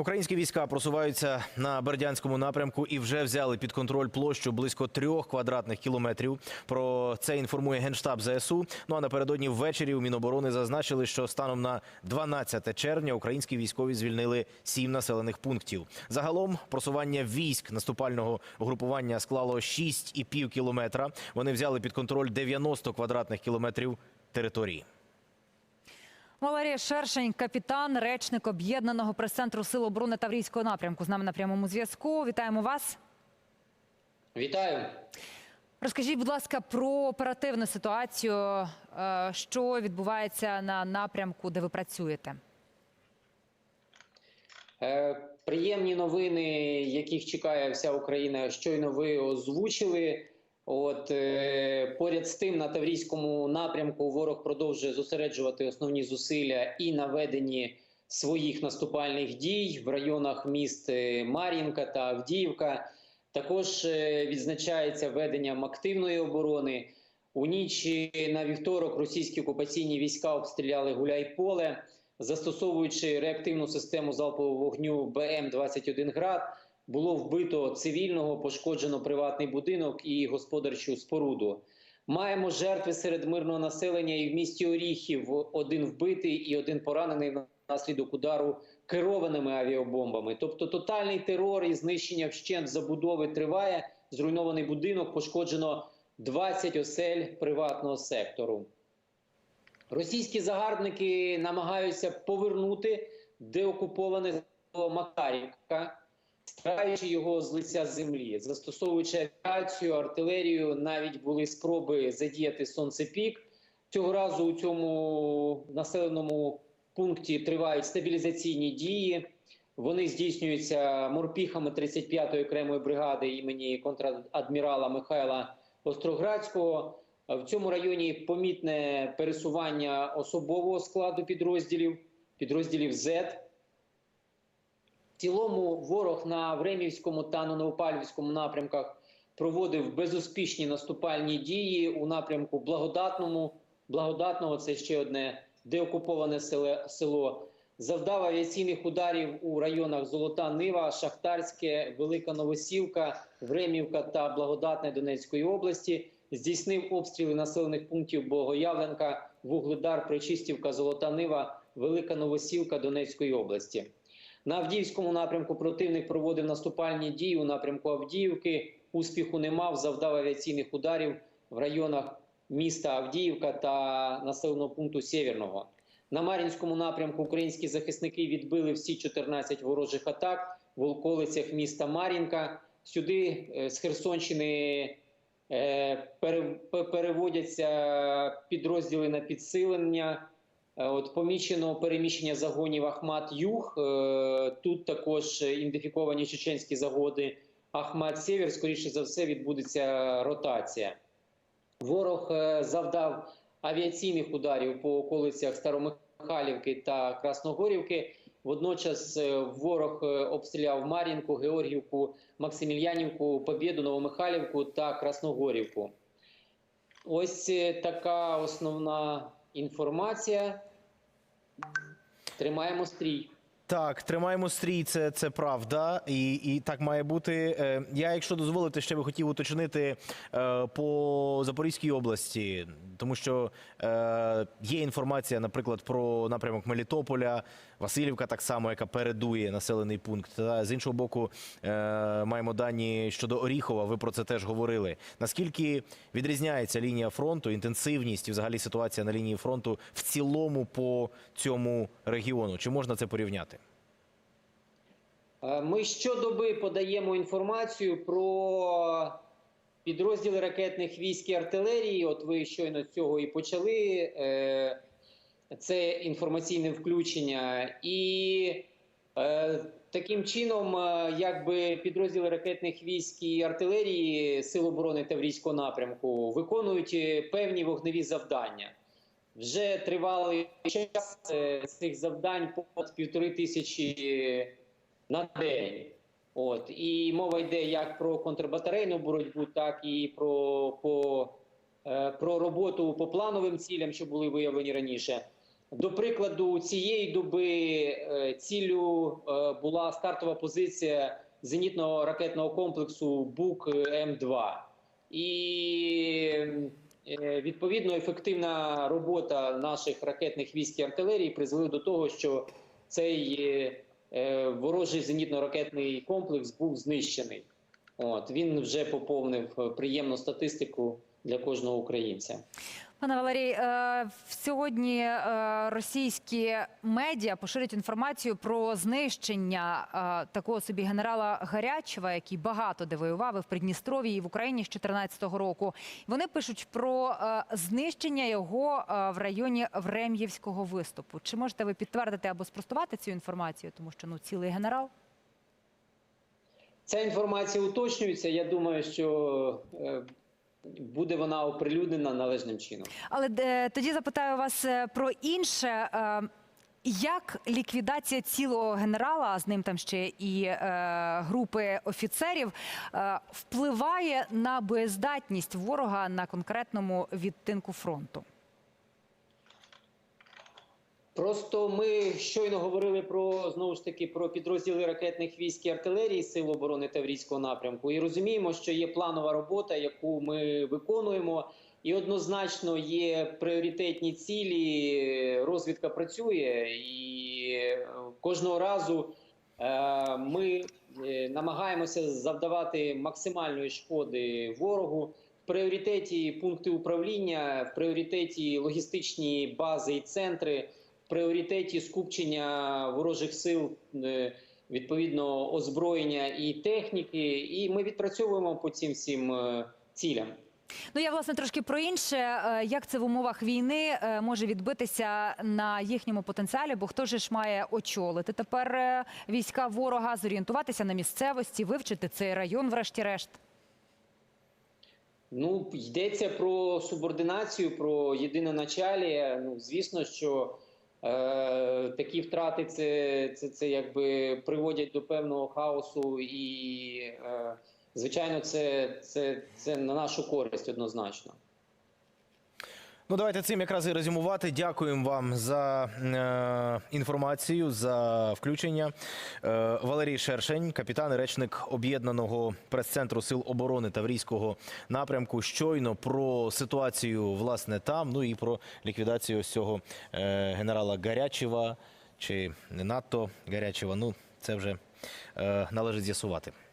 Українські війська просуваються на Бердянському напрямку і вже взяли під контроль площу близько трьох квадратних кілометрів. Про це інформує генштаб ЗСУ. Ну а напередодні ввечері у Міноборони зазначили, що станом на 12 червня українські військові звільнили сім населених пунктів. Загалом просування військ наступального угрупування склало 6,5 кілометра. Вони взяли під контроль 90 квадратних кілометрів території. Валерія Шершень, капітан, речник об'єднаного прес-центру Сил оборони Таврійського напрямку. З нами на прямому зв'язку. Вітаємо вас. Вітаю. Розкажіть, будь ласка, про оперативну ситуацію, е, що відбувається на напрямку, де ви працюєте. Е, Приємні новини, яких чекає вся Україна, щойно ви озвучили. От е, поряд з тим на Таврійському напрямку ворог продовжує зосереджувати основні зусилля і на веденні своїх наступальних дій в районах міст е, Мар'їнка та Авдіївка. Також е, відзначається веденням активної оборони. У ніч на вівторок російські окупаційні війська обстріляли Гуляйполе, застосовуючи реактивну систему залпового вогню БМ-21 град. Було вбито цивільного, пошкоджено приватний будинок і господарчу споруду. Маємо жертви серед мирного населення і в місті Оріхів один вбитий і один поранений внаслідок удару керованими авіабомбами. Тобто тотальний терор і знищення вщент забудови триває. Зруйнований будинок, пошкоджено 20 осель приватного сектору. Російські загарбники намагаються повернути деокуповане Макарівка, стираючи його з лиця землі, застосовуючи авіацію, артилерію, навіть були спроби задіяти сонцепік. Цього разу у цьому населеному пункті тривають стабілізаційні дії. Вони здійснюються морпіхами 35-ї окремої бригади імені контрадмірала Михайла Остроградського. В цьому районі помітне пересування особового складу підрозділів, підрозділів Z. Цілому ворог на Времівському та на Новопалівському напрямках проводив безуспішні наступальні дії у напрямку Благодатному. Благодатного це ще одне деокуповане село. Завдав авіаційних ударів у районах Золота Нива, Шахтарське, Велика Новосілка, Времівка та Благодатне Донецької області. Здійснив обстріли населених пунктів Богоявленка, Вугледар, Причистівка, Золота Нива, Велика Новосілка Донецької області. На Авдіївському напрямку противник проводив наступальні дії у напрямку Авдіївки. Успіху не мав, завдав авіаційних ударів в районах міста Авдіївка та населеного пункту Сєвєрного. На Мар'їнському напрямку українські захисники відбили всі 14 ворожих атак в околицях міста Мар'їнка. Сюди е, з Херсонщини е, переводяться підрозділи на підсилення. Е, От помічено переміщення загонів Ахмат Юг. Е, Тут також ідентифіковані чеченські загони Ахмат Сєвєр. Скоріше за все, відбудеться ротація. Ворог е, завдав авіаційних ударів по околицях Старомихайлівки та Красногорівки. Водночас ворог обстріляв Мар'їнку, Георгівку, Максимільянівку, Побєду, Новомихайлівку та Красногорівку. Ось така основна інформація. Тримаємо стрій. Так, тримаємо стрій, це, це правда, і, і так має бути. Е, Я, якщо дозволите, ще би хотів уточнити е, по Запорізькій області, тому що е, є інформація, наприклад, про напрямок Мелітополя, Васильівка, так само, яка передує населений пункт. Та з іншого боку, маємо дані щодо Оріхова. Ви про це теж говорили. Наскільки відрізняється лінія фронту, інтенсивність і взагалі ситуація на лінії фронту в цілому по цьому регіону? Чи можна це порівняти? Е, Ми щодоби подаємо інформацію про підрозділи ракетних військ і артилерії. От ви щойно з цього і почали. Е, Це інформаційне включення. І е, таким чином, якби підрозділи ракетних військ і артилерії Сил оборони Таврійського напрямку виконують певні вогневі завдання. Вже тривалий час цих завдань понад півтори тисячі на день. От і мова йде як про контрбатарейну боротьбу, так і про, по, е, про роботу по плановим цілям, що були виявлені раніше. До прикладу, цієї доби е, ціллю е, була стартова позиція зенітного ракетного комплексу БУК М2. І відповідно ефективна робота наших ракетних військ і артилерії призвела до того, що цей ворожий зенітно-ракетний комплекс був знищений. От він вже поповнив е, приємну статистику для кожного українця. Пане Валерій, е, сьогодні е, російські медіа поширюють інформацію про знищення е, такого собі генерала Гарячева, який багато де воював і в Придністров'ї і в Україні з 2014 року. Вони пишуть про знищення його в районі Врем'ївського виступу. Чи можете ви підтвердити або спростувати цю інформацію? Тому що ну цілий генерал. Ця інформація уточнюється. Я думаю, що буде вона оприлюднена належним чином. Але де, тоді запитаю вас е, про інше. Е, Як ліквідація цілого генерала, а з ним там ще і е, групи офіцерів, е, впливає на боєздатність ворога на конкретному відтинку фронту? Просто ми щойно говорили про знову ж таки про підрозділи ракетних військ і артилерії Сил оборони Таврійського напрямку, і розуміємо, що є планова робота, яку ми виконуємо. І однозначно є пріоритетні цілі. Розвідка працює, і е, кожного разу е, ми е, намагаємося завдавати максимальної шкоди ворогу. В пріоритеті пункти управління, в пріоритеті логістичні бази і центри, пріоритеті скупчення ворожих сил. е, Відповідно, озброєння і техніки, і ми відпрацьовуємо по цим всім е, цілям. Ну я власне трошки про інше. Е, Як це в умовах війни може відбитися на їхньому потенціалі? Бо хто же ж має очолити тепер війська ворога, зорієнтуватися на місцевості, вивчити цей район, врешті-решт? Ну, йдеться про субординацію, про єдиноначалія. Ну, звісно, що такі втрати це, це, це якби приводять до певного хаосу, і, е, звичайно, це, це, це на нашу користь однозначно. Ну, давайте цим якраз і резюмувати. Дякуємо вам за е, інформацію, за включення. Е, Валерій Шершень, капітан і речник об'єднаного прес-центру Сил оборони Таврійського напрямку. Щойно про ситуацію власне там. Ну і про ліквідацію ось цього е, генерала Гарячева чи не надто Гарячева. Ну це вже е, належить з'ясувати.